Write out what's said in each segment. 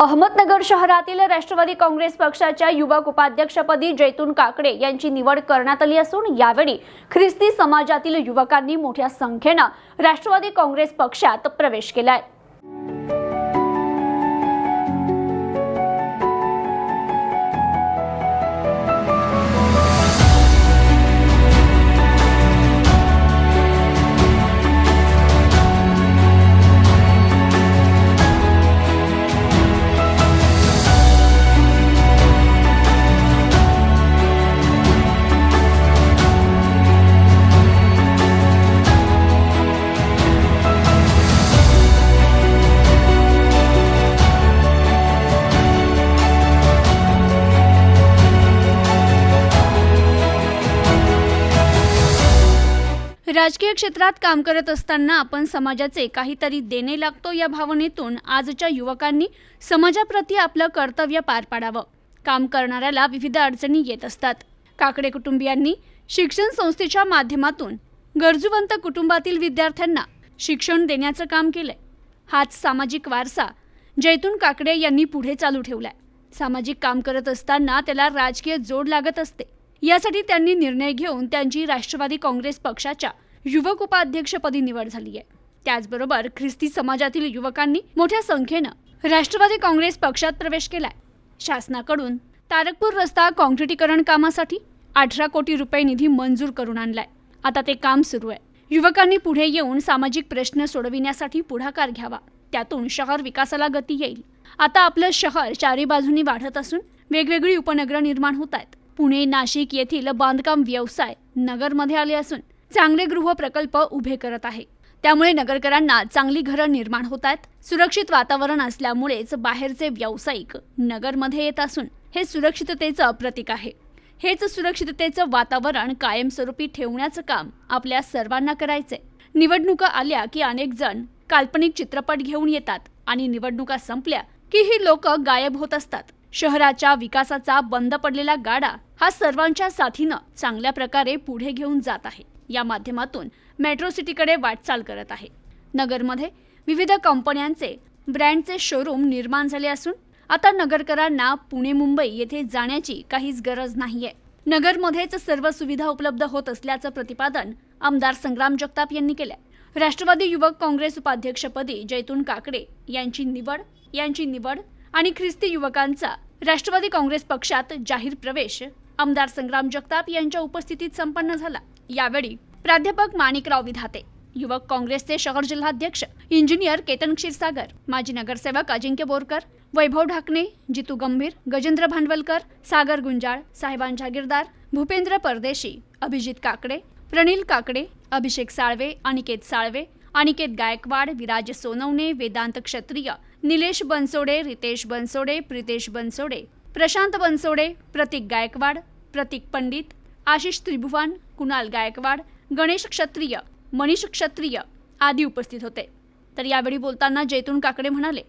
अहमदनगर शहरातील राष्ट्रवादी काँग्रेस पक्षाच्या युवक उपाध्यक्षपदी जैतून काकडे यांची निवड करण्यात आली असून यावेळी ख्रिस्ती समाजातील युवकांनी मोठ्या संख्येनं राष्ट्रवादी काँग्रेस पक्षात प्रवेश केलाय. राजकीय क्षेत्रात काम करत असताना आपण समाजाचे काहीतरी देणे लागतो या भावनेतून आजच्या युवकांनी समाजाप्रती आपलं कर्तव्य पार पाडावं. काम करणाऱ्याला विविध अडचणी येत असतात. काकडे कुटुंबियांनी शिक्षण संस्थेच्या माध्यमातून गरजूवंत कुटुंबातील विद्यार्थ्यांना शिक्षण देण्याचं काम केलंय. हाच सामाजिक वारसा जैतून काकडे यांनी पुढे चालू ठेवलाय. सामाजिक काम करत असताना त्याला राजकीय जोड लागत असते. यासाठी त्यांनी निर्णय घेऊन त्यांची राष्ट्रवादी काँग्रेस पक्षाच्या युवक उपाध्यक्षपदी निवड झाली आहे. त्याचबरोबर ख्रिस्ती समाजातील युवकांनी मोठ्या संख्येनं राष्ट्रवादी काँग्रेस पक्षात प्रवेश केलाय. शासनाकडून तारकपूर रस्ता काँक्रिटीकरण कामासाठी अठरा कोटी रुपये निधी मंजूर करून आणलाय. आता ते काम सुरू आहे. युवकांनी पुढे येऊन सामाजिक प्रश्न सोडविण्यासाठी पुढाकार घ्यावा. त्यातून शहर विकासाला गती येईल. आता आपलं शहर चारी बाजूनी वाढत असून वेगवेगळी उपनगरं निर्माण होत आहेत. पुणे नाशिक येथील बांधकाम व्यवसाय नगरमध्ये आले असून चांगले गृह प्रकल्प उभे करत आहे. त्यामुळे नगरकरांना चांगली घरं निर्माण होत आहेत. सुरक्षित वातावरण असल्यामुळेच बाहेरचे व्यावसायिक नगरमध्ये येत असून हे सुरक्षिततेचं प्रतीक आहे. हेच सुरक्षिततेचं वातावरण कायमस्वरूपी ठेवण्याचं काम आपल्या सर्वांना करायचंय. निवडणुका आल्या की अनेक जण काल्पनिक चित्रपट घेऊन येतात आणि निवडणुका संपल्या की ही लोक गायब होत असतात. शहराच्या विकासाचा बंद पडलेला गाडा हा सर्वांच्या साथीनं चांगल्या प्रकारे पुढे घेऊन जात आहे. या माध्यमातून मेट्रो सिटीकडे वाटचाल करत आहे. नगरमध्ये विविध कंपन्यांचे ब्रँडचे शोरूम निर्माण झाले असून आता नगरकरांना पुणे मुंबई येथे जाण्याची काहीच गरज नाहीये. नगरमध्येच सर्व सुविधा उपलब्ध होत असल्याचं प्रतिपादन आमदार संग्राम जगताप यांनी केलंय. राष्ट्रवादी युवक काँग्रेस उपाध्यक्षपदी जैतून काकडे यांची निवड यांची निवड आणि ख्रिस्ती युवकांचा राष्ट्रवादी काँग्रेस पक्षात जाहीर प्रवेश आमदार संग्राम जगताप यांच्या उपस्थितीत संपन्न झाला. यावेळी प्राध्यापक माणिकराव विधाते युवक काँग्रेसचे शहर जिल्हाध्यक्ष इंजिनियर केतन क्षीरसागर माजी नगरसेवक अजिंक्य बोरकर वैभव ढाकणे जितू गंभीर गजेंद्र भांडवलकर सागर गुंजाळ साहेबान जागीरदार भूपेंद्र परदेशी अभिजित काकडे प्रणील काकडे अभिषेक साळवे अनिकेत साळवे अनिकेत गायकवाड विराज सोनवणे वेदांत क्षत्रिय निलेश बनसोडे रितेश बनसोडे प्रितेश बनसोडे प्रशांत बनसोडे प्रतीक गायकवाड प्रतीक पंडित आशिष त्रिभुवन कुणाल गायकवाड गणेश क्षत्रिय मनीष क्षत्रिय आदी उपस्थित होते. तर यावेळी बोलताना जैतून काकडे म्हणाले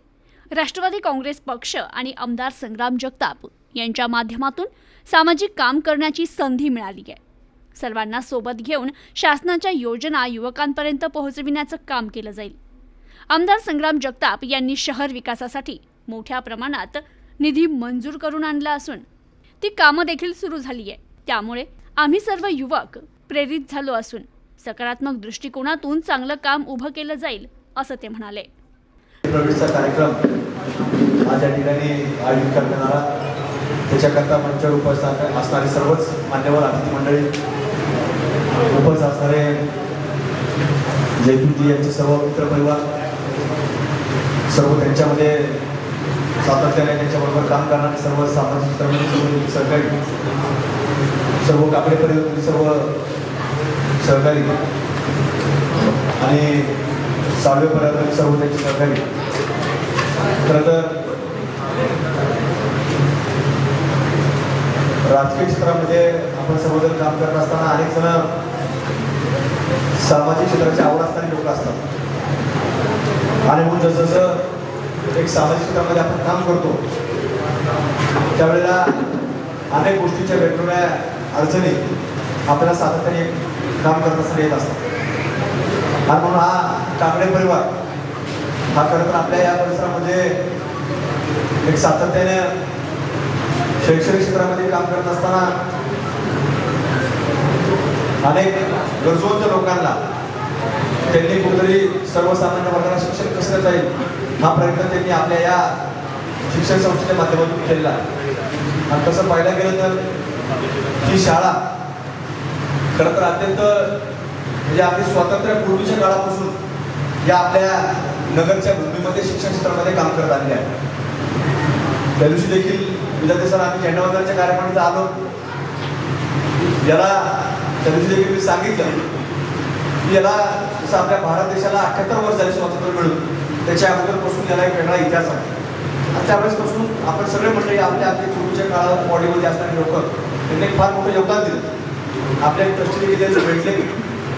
राष्ट्रवादी काँग्रेस पक्ष आणि आमदार संग्राम जगताप यांच्या माध्यमातून सामाजिक काम करण्याची संधी मिळाली आहे. सर्वांना सोबत घेऊन शासनाच्या योजना युवकांपर्यंत पोहोचविण्याचं काम केलं जाईल. आमदार संग्राम जगताप यांनी शहर विकासासाठी मोठ्या प्रमाणात निधी मंजूर करून आणला असून ती कामं देखील सुरू झाली आहे त्यामुळे आम्ही सर्व युवक प्रेरित झालो असून सकारात्मक दृष्टिकोनातून चांगलं काम उभं केलं जाईल असं ते म्हणाले. प्रवेशचा कार्यक्रम आज या ठिकाणी आयोजित करण्यात आला. त्याच्याकरता मंचावर उपस्थित असणारे सर्वच मान्यवर अतिथी मंडळी उपस्थित असणारे जयपूरजी यांचे सर्व मित्रपरिवार सर्व त्यांच्यामध्ये सातत्याने त्यांच्याबरोबर काम करणारे सर्व सामाजिक मित्रमंडळी, सर्व सहकारी. सर्व काकडे सर्व सहकारी. आणि सहावे परिवारातील सर्व त्यांचे सहकारी. खरं तर राजकीय क्षेत्रामध्ये आपण सर्वजण काम करत असताना अनेक जण सामाजिक क्षेत्राची आवड असणारी लोक असतात. आणि म्हणून जसं जसं एक सामाजिक क्षेत्रामध्ये आपण काम करतो त्यावेळेला अनेक गोष्टीच्या वेगवेगळ्या अडचणी आपल्याला सातत्याने काम करत असताना येत असतात. आणि म्हणून हा काकडे परिवार हा खरं तर आपल्या या परिसरामध्ये एक सातत्याने शैक्षणिक क्षेत्रामध्ये काम करत असताना अनेक गरजवंत लोकांना त्यांनी कुठेतरी सर्वसामान्य वर्गाला शिक्षण कसं जाईल हा प्रयत्न त्यांनी आपल्या या शिक्षण संस्थेच्या माध्यमातून केलेला आणि तसं पाहायला गेलं तर ही शाळा खरं तर अत्यंत म्हणजे आपली स्वातंत्र्यपूर्वीच्या काळापासून या आपल्या नगरच्या भूमीमध्ये शिक्षण क्षेत्रामध्ये काम करत आलेले आहे. त्या दिवशी देखील विद्यार्थी सर आम्ही झेंडावंदनाच्या कार्यक्रमात आलो. याला त्या दिवशी देखील मी सांगितलं की याला जसं आपल्या भारत देशाला अठ्याहत्तर वर्ष झाली स्वातंत्र्य मिळून त्याच्या अगोदरपासून याला एक वेगळा इतिहास आहे. आणि त्यावेळेसपासून आपण सगळे मंडळी आपल्या आपली पूर्वीच्या काळात बॉडीमध्ये असणारे लोक त्यांनी एक फार मोठं योगदान दिलं. आपल्या ट्रस्टी देखील त्यांचे भेटले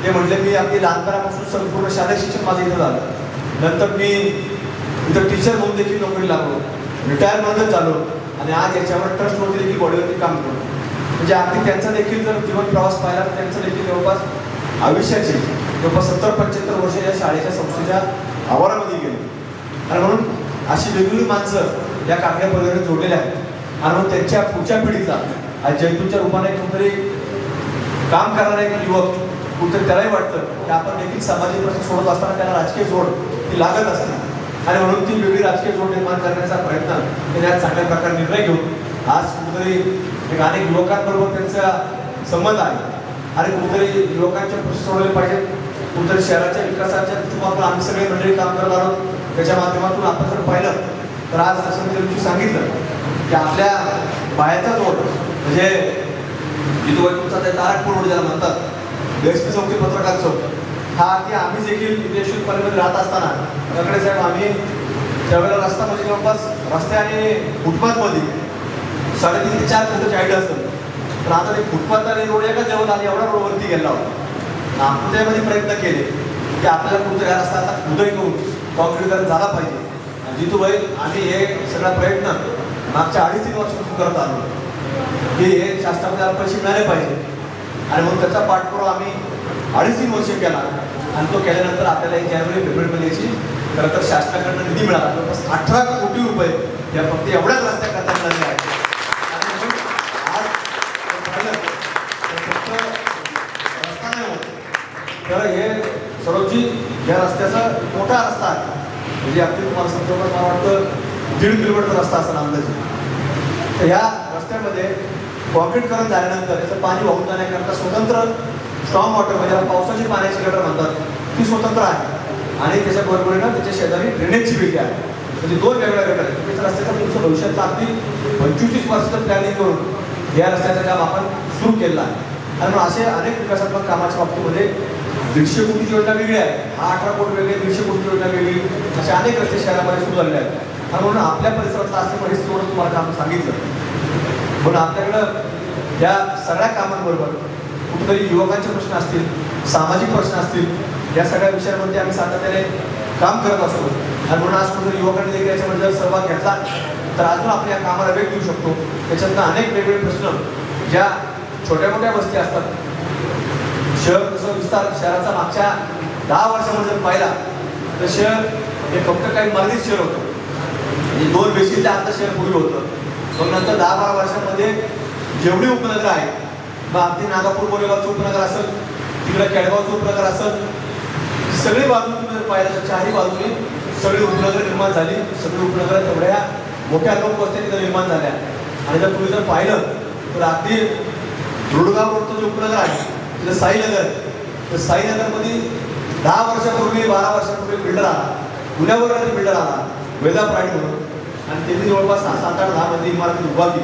ते म्हटले मी आपली लहानपणापासून संपूर्ण शालेय शिक्षण माझं इथं झालं. नंतर मी इथं टीचर म्हणून देखील नोकरी लागलो रिटायर झालो आणि आज याच्यावर ट्रस्टवरती देखील बॉडीवरती काम करतो. म्हणजे अगदी त्यांचा देखील जर जीवन प्रवास पाहिला तर त्यांचं देखील जवळपास आयुष्याचे जवळपास सत्तर पंच्याहत्तर वर्ष या शाळेच्या संस्थेच्या आवारामध्ये गेले. आणि म्हणून अशी वेगवेगळी माणसं या काकड्या परिवारात जोडलेल्या आहेत. आणि म्हणून त्यांच्या पुढच्या पिढीचा आज जैतूनच्या रूपाने कुठेतरी काम करणारा एक युवक कुठेतरी त्यालाही वाटतं की आपण देखील सामाजिक प्रश्न सोडत असताना त्याला राजकीय जोड ती लागत असते. आणि म्हणून ती वेगळी राजकीय जोड निर्माण करण्याचा प्रयत्न त्यांनी आज चांगल्या प्रकारे निर्णय घेऊन आज कुठेतरी एक अनेक युवकांबरोबर त्यांचा संबंध आहे. आणि कुठेतरी युवकांचे प्रश्न सोडवले पाहिजेत. कुठं शहराच्या विकासाच्या दृष्टिकोनातून आम्ही सगळे मंडळी काम करत आहोत त्याच्या माध्यमातून आपण जर पाहिलं तर आज जसं मी तुमची सांगितलं की आपल्या बाहेरचा जोड म्हणजे जिथं तुमचा ते तारकपूर रोड ज्याला म्हणतात एस चौकी पत्रकार चौक हा की आम्ही देखील विदेशी राहत असताना त्याकडे साहेब आम्ही त्यावेळेला रस्ता म्हणजे जवळपास रस्ते आणि फुटपाथमध्ये साडेतीन ते चार फुटाची हाईट असतं तर आता ते फुटपाथ आणि रोड एका जवळ आली एवढा रोडवरती गेला होता नागपूरच्यामध्ये प्रयत्न केले की आपल्याला कुठं काय रस्ता आता उदय करून कॉन्क्रीटकरण झाला पाहिजे. आणि आम्ही हे सगळा प्रयत्न मागच्या अडीच तीन वर्षापासून करत आलो. की हे शासनामध्ये पैसे मिळाले पाहिजे. आणि मग त्याचा पाठपुरावा आम्ही अडीच तीन वर्ष केला. आणि तो केल्यानंतर आपल्याला एक जानेवारी फेब्रुवारीमध्ये याची खरं तर शासनाकडनं निधी मिळाला. जवळपास अठरा कोटी रुपये या फक्त एवढ्याच रस्त्याकरता मिळाले आहेत. या रस्त्याचा मोठा रस्ता आहे. म्हणजे अगदी तुम्हाला समजा मला वाटतं दीड किलोमीटर रस्ता असेल अंदाजे. तर ह्या रस्त्यामध्ये कॉन्क्रीटकरण झाल्यानंतर याचं पाणी वाहून जाण्याकरता स्वतंत्र स्ट्रॉंग वॉटर म्हणजे पावसाची पाण्याची गटर म्हणतात ती स्वतंत्र आहे. आणि त्याच्या बरोबरीनं त्याच्या शेजारी ड्रेनेजची वेगळी आहे. म्हणजे दोन वेगळ्या गटर आहेत. त्याच्या रस्त्याचं तुमचं भविष्यातलं अगदी पंचवीस वर्षाचं प्लॅनिंग करून या रस्त्याचं काम आपण सुरू केलं आहे. आणि मग असे अनेक विकासात्मक कामाच्या बाबतीमध्ये दीडशे कोटीची योजना वेगळी आहे. हा अठरा कोटी वेगळी दीडशे कोटी योजना वेगळी. अशा अनेक रस्ते शहरामध्ये सुरू झालेले आहेत. आणि म्हणून आपल्या परिसरातला असं परिस्थिती म्हणून तुम्हाला काम सांगितलं. म्हणून आपल्याकडं या सगळ्या कामांबरोबर कुठेतरी युवकांचे प्रश्न असतील सामाजिक प्रश्न असतील या सगळ्या विषयांमध्ये आम्ही सातत्याने काम करत असतो. आणि म्हणून आज कुठेतरी युवकांनी देखील याच्यामध्ये जर सहभाग घेतला तर अजून आपल्या कामाला वेग देऊ शकतो. त्याच्यातनं अनेक वेगवेगळे प्रश्न ज्या छोट्या मोठ्या वस्ती असतात शहर जसं विस्तार शहराचा मागच्या दहा वर्षामध्ये जर पाहिला तर शहर हे फक्त काही मर्यादित शहर होतं. म्हणजे दोन बेसीच्या आता शहर पूर्वी होतं. मग नंतर दहा बारा वर्षामध्ये जेवढी उपनगर आहेत मग अगदी नागापूर बोरेगावचं उपनगर असेल तिकडे केडगावचं उपनगर असेल सगळी बाजू तुम्ही जर पाहिलं तर चारही बाजूने सगळी उपनगर निर्माण झाली. सगळी उपनगर तेवढ्या मोठ्या लोकवस्त्या तिथं निर्माण झाल्या. आणि जर तुम्ही जर पाहिलं तर अगदी रुडगाव रोडचं जे उपनगर आहे तिथं साईनगर. तर साईनगरमध्ये दहा वर्षापूर्वी बारा वर्षापूर्वी बिल्डर आला. पुण्यावर बिल्डर आला. वेदा प्राणी म्हणून. आणि त्यांनी जवळपास सहा सात आठ दहा मध्ये इमारत उभारली.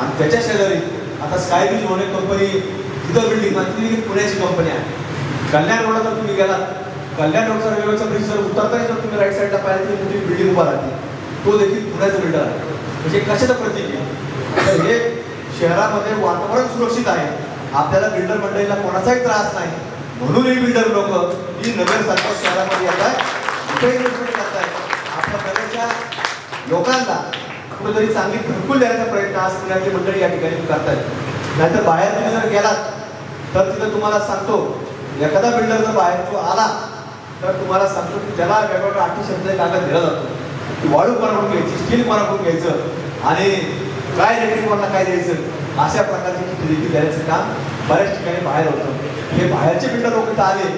आणि त्याच्या शेजारी आता स्काय ब्रिज म्हणून कंपनी तिथं बिल्डिंग म्हणजे ती पुण्याची कंपनी आहे. कल्याण रोडला जर तुम्ही गेलात कल्याण रोडचा रेल्वेचा ब्रिज जर उतरताना जर तुम्ही राईट साईडला पाहिलं तर मोठी बिल्डिंग उभा राहते तो देखील पुण्याचा बिल्डर आहे. म्हणजे कशाचं प्रतीक आहे? तर हे शहरामध्ये वातावरण सुरक्षित आहे. आपल्याला बिल्डर मंडळीला कोणाचाही त्रास नाही. म्हणून ही बिल्डर लोक ही नगर सारख्या शहरामध्ये येत आहेत. इन्व्हेस्टमेंट करत आहेत. आपल्या नगरच्या लोकांना कुठेतरी चांगली घरकुल देण्याचा प्रयत्न आज पुण्याची मंडळी या ठिकाणी करतायत. नाहीतर बाहेर तुम्ही जर गेलात तर तिथं तुम्हाला सांगतो एखादा बिल्डर जर बाहेर जो आला तर तुम्हाला सांगतो की त्याला वेगवेगळ्या अटी शब्द कागद दिला जातो. की वाळू कोणाकडून घ्यायची स्टील कोणाकडून घ्यायचं? आणि काय रेटिंग कोणाला काय द्यायचं? अशा प्रकारची चिठ्ठी देण्याचं काम बऱ्याच ठिकाणी बाहेर होतं. हे बाहेरचे बिल्डर लोक इथं आले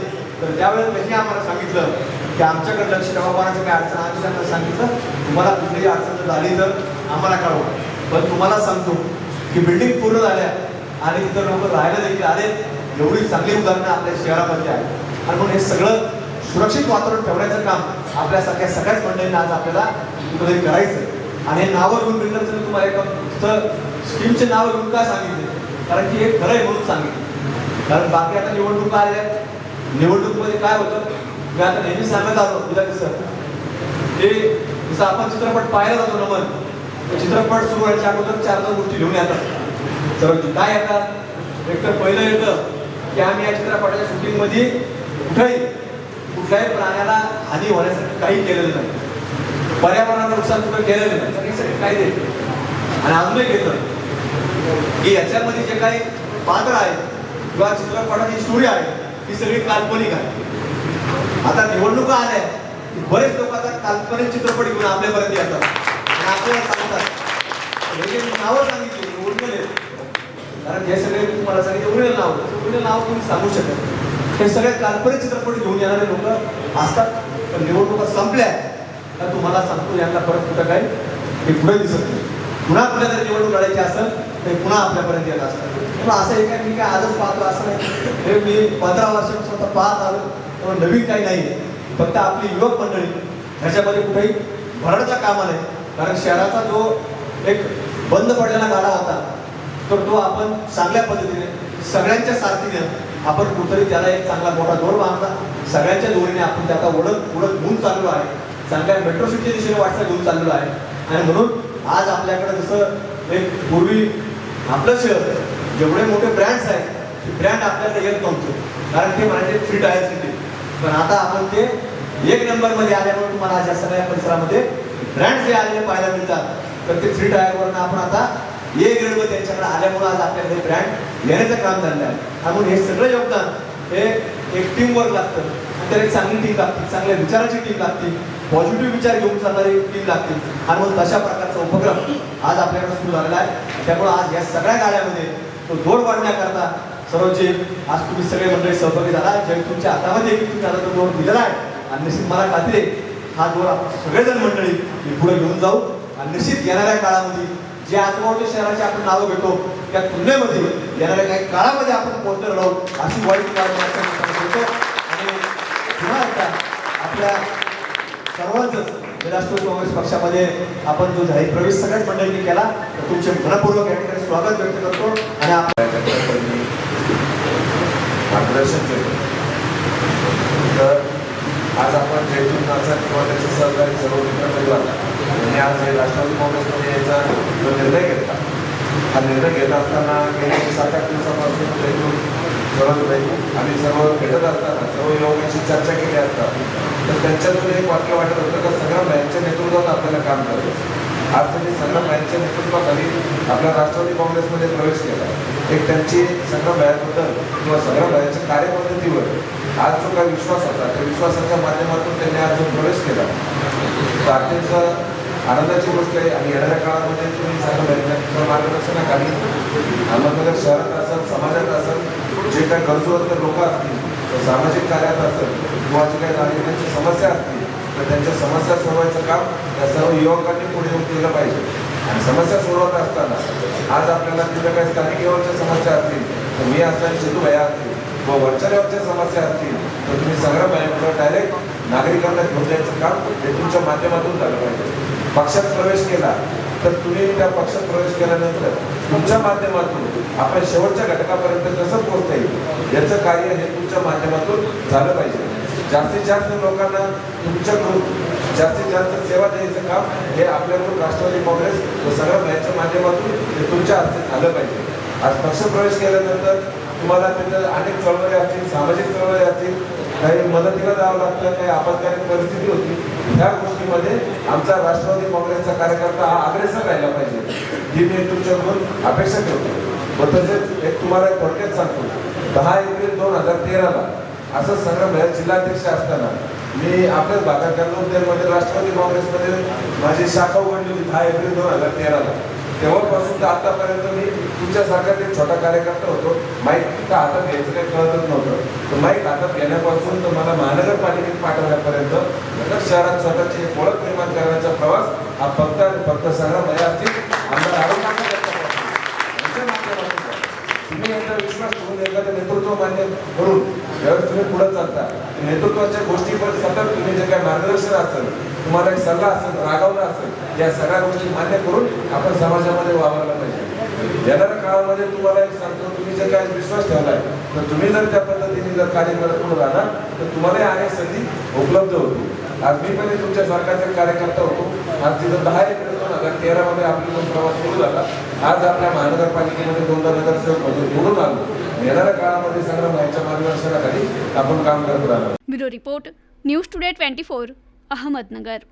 तर त्यावेळेस त्यांनी आम्हाला सांगितलं की आमच्याकडे लक्ष ठेवा काही काय अडचण आम्ही त्यांना सांगितलं तुम्हाला कुठलीही अडचण झाली तर आम्हाला कळवा. पण तुम्हाला सांगतो की बिल्डिंग पूर्ण झाल्या आणि तिथं लोक राहायला देखील आले एवढी चांगली उदाहरणं आपल्या शहरामध्ये आहेत. आणि म्हणून हे सगळं सुरक्षित वातावरण ठेवण्याचं काम आपल्यासारख्या सगळ्याच मंडळींना आज आपल्याला कुठेतरी करायचं आणि हे नावं घेऊन बिल्डरचं तुम्हाला एक स्कीमचे नाव घेऊन काय सांगितले? कारण की हे खरं आहे म्हणून सांगितलं. कारण बाकी आता निवडणुका आल्या. आहेत. निवडणुकीमध्ये काय होतं? मी आता नेहमी सांगत आलो तुला सर ते जसं आपण चित्रपट पाहायला जातो नमन तर चित्रपट सुरू व्हायच्या अगोदर चार दोन गोष्टी घेऊन येतात. सर्व काय येतात? एक तर पहिलं येतं की आम्ही या चित्रपटाच्या शूटिंगमध्ये कुठंही कुठेही कुठल्याही प्राण्याला हानी होण्यासाठी काही केलेलं नाही. पर्यावरणाचं नुकसान कुठं केलेलं नाही. सगळी सगळे कायदे आणि अजून एक येतं की याच्यामध्ये जे काही पात्र आहेत किंवा चित्रपटाची स्टोरी आहे ती सगळी काल्पनिक आहे. आता निवडणुका आल्या बरेच लोक आता काल्पनिक चित्रपट घेऊन आपल्यापर्यंत येतात. आणि आपल्याला सांगतात. म्हणजे हे नावं सांगितली उरलेले. कारण हे सगळे तुम्हाला सांगितले उरलेलं नाव. उरलेलं नाव तुम्ही सांगू शकत हे सगळे काल्पनिक चित्रपट घेऊन येणारे लोक असतात. पण निवडणुका संपल्या तर तुम्हाला सांगतो यांना परत कुठं काय हे पुढे दिसत नाही. पुन्हा कुठल्या तरी निवडणूक लढायची असेल ते पुन्हा आपल्यापर्यंत येत असतात. पण असं एक मी काय आजच पाहतो असं नाही. हे मी पंधरा वर्षापासून स्वतः पाहत आलो. तेव्हा नवीन काही नाही फक्त आपली युवक मंडळी. ह्याच्यामध्ये कुठेही भरण्याचा कामा नाही कारण शहराचा जो एक बंद पडलेला गाडा होता तर तो आपण चांगल्या पद्धतीने सगळ्यांच्या साथीने आपण कुठेतरी त्याला एक चांगला मोठा दोर बांधला. सगळ्यांच्या दोरीने आपण त्याचा ओढत ओढत घेऊन चाललो आहे. चांगल्या मेट्रो सिटीच्या दिशेने वाटचाल घेऊन चाललेलो आहे. आणि म्हणून आज आपल्याकडे जसं एक पूर्वी आपलं शहर जेवढे मोठे ब्रँड्स आहेत ते ब्रँड आपल्याला येत नव्हते. कारण ते म्हणायचे थ्री टायर्स होते पण आता आपण ते एक नंबरमध्ये आल्यामुळे तुम्हाला अशा या सगळ्या परिसरामध्ये ब्रँड जे आलेले पाहायला मिळतात तर ते थ्री टायरवरनं आपण आता ए ग्रेडवर त्यांच्याकडे आल्यामुळे आज आपल्याकडे ब्रँड येण्याचं काम झालेलं आहे. म्हणून हे सगळं योगदान हे एक टीम वर्क लागतं. तर एक चांगली टीम लागते चांगल्या विचाराची टीम लागते पॉझिटिव्ह विचार घेऊन चालणारी टीम लागते आणि म्हणून तशा प्रकारचा उपक्रम आज आपल्याकडे सुरू झालेला आहे. त्यामुळे आज या सगळ्या गाड्यामध्ये तो जोड वाढण्याकरता सर्वजे आज तुम्ही सगळे मंडळी सहभागी झाला. जे तुमच्या हातामध्ये तुम्ही आता तो जोड दिलेला आहे. आणि निश्चित मला खात्री हा जोड आपण सगळेजण मंडळी मी पुढे घेऊन जाऊ. आणि निश्चित येणाऱ्या काळामध्ये जे आजूबाजूच्या शहराचे आपण नावं घेतो त्या तुलनेमध्ये येणाऱ्या काही काळामध्ये आपण पोहोचत राहू अशी वाईट काळ पुन्हा एकदा आपल्या सर्वांच राष्ट्रवादी काँग्रेस पक्षामध्ये आपण जो जाहीर प्रवेश सगळ्याच मंडळींनी केला तर तुमचे मनपूर्वक या ठिकाणी स्वागत व्यक्त करतो आणि मार्गदर्शन केलं. तर आज आपण जयपूरनाचा किंवा त्याचे सहकारी सर्व मित्र परिवार आणि आज हे राष्ट्रवादी काँग्रेसमध्ये यायचा जो निर्णय घेतला हा निर्णय घेत असताना गेल्या सात आठ दिवसापासून जयतून जयपूर सर्व आम्ही सर्व भेटत असताना सर्व युवकांशी चर्चा केली असता तर त्यांच्यातून एक वाक्य वाटत होतं का सगळ्या बँकच्या नेतृत्वात आपल्याला काम करायचं आज त्यांनी संग्राम बँकच्या नेतृत्वाखाली आपल्या राष्ट्रवादी काँग्रेसमध्ये प्रवेश केला. एक त्यांची संग्राम बँकबद्दल किंवा संग्राम बँकच्या कार्यपद्धतीवर आज जो काही विश्वास होता त्या विश्वासाच्या माध्यमातून त्यांनी आज जो प्रवेश केला तर आनंदाची गोष्ट आहे आणि येणाऱ्या काळामध्ये तुम्ही संग्राम बँकेच्या मार्गदर्शनाखाली अहमदनगर शहरात असेल समाजात असेल जे काही गरजूवंत लोक असतील तर सामाजिक कार्यात असेल किंवा जे काही नागरिकांची समस्या असतील तर त्यांच्या समस्या सोडवायचं काम या सर्व युवकांनी पुढे येऊन केलं पाहिजे. आणि समस्या सोडवत असताना आज आपल्याला तिथं काही स्थानिक लेवलच्या समस्या असतील तर मी असताना सिद्धू भया असतील व वरच्या लेवलच्या समस्या असतील तर तुम्ही सगळं बँकेवर डायरेक्ट नागरिकांना घेऊन जायचं काम हे तुमच्या माध्यमातून झालं पाहिजे. पक्षात प्रवेश केला तर तुम्ही त्या पक्षात प्रवेश केल्यानंतर तुमच्या माध्यमातून आपण शेवटच्या घटकापर्यंत कसं पोहोचता येईल? याचं कार्य हे तुमच्या माध्यमातून झालं पाहिजे. जास्तीत जास्त लोकांना तुमच्याकडून जास्तीत जास्त सेवा द्यायचं काम हे आपल्याकडून राष्ट्रवादी काँग्रेस व सगळ्या बँकच्या माध्यमातून हे तुमच्या हस्ते झालं पाहिजे. आज पक्षप्रवेश केल्यानंतर तुम्हाला तिथं अनेक चळवळी असतील सामाजिक चळवळी असतील काही मदतीला जावं लागतं काही आपत्कालीन परिस्थिती होती त्या गोष्टीमध्ये आमचा राष्ट्रवादी काँग्रेसचा कार्यकर्ता हा अग्रेसर राहिला पाहिजे. ही मी तुमच्याकडून अपेक्षा ठेवतो. व तसेच एक तुम्हाला एक थोडक्यात सांगतो. दहा एप्रिल दोन हजार तेराला असं संग्राम जिल्हाध्यक्ष असताना मी आपल्याच भागात कन्नूरमध्ये राष्ट्रवादी काँग्रेसमध्ये माझी शाखा उघडली होती दहा एप्रिल दोन हजार तेराला. तेव्हापासून तर आतापर्यंत मी तुमच्यासारखा एक छोटा कार्यकर्ता होतो. माईक का हातात घ्यायचं काही कळतच नव्हतं. तर माईक हातात घेण्यापासून तर मला महानगरपालिकेत पाठवल्यापर्यंत नगर शहरात स्वतःची एक ओळख निर्माण करण्याचा प्रवास हा फक्त आणि फक्त सगळा असतील आमदार तुम्ही विश्वास ठेवून एखादं नेतृत्व मान्य करून ज्यावेळेस तुम्ही पुढे चालता. नेतृत्वाच्या गोष्टी पण सतत तुम्ही जे काही मार्गदर्शन असेल तुम्हाला एक सल्ला असेल रागवणं असेल या सगळ्या गोष्टी मान्य करून आपण समाजामध्ये वावरला पाहिजे. येणाऱ्या काळामध्ये तुम्हाला एक सांगतो तुम्ही जर काय विश्वास ठेवलाय तर तुम्ही जर त्या पद्धतीने जर कार्य करत पुढे राहणार तर तुम्हाला अनेक संधी उपलब्ध होती. आज मी पण तुमच्या सरकारचा कार्यकर्ता होतो. आज तिथं दहा एक दोन हजार तेरा मध्ये आपला प्रवास सुरू झाला. आज आपल्या महानगरपालिकेमध्ये दोनदा नगरसेवक म्हणून निवडून आलो. येणाऱ्या काळामध्ये सगळं यांच्या मार्गदर्शनाखाली आपण काम करत राहणार. Bureau report news today twenty four. Ahmednagar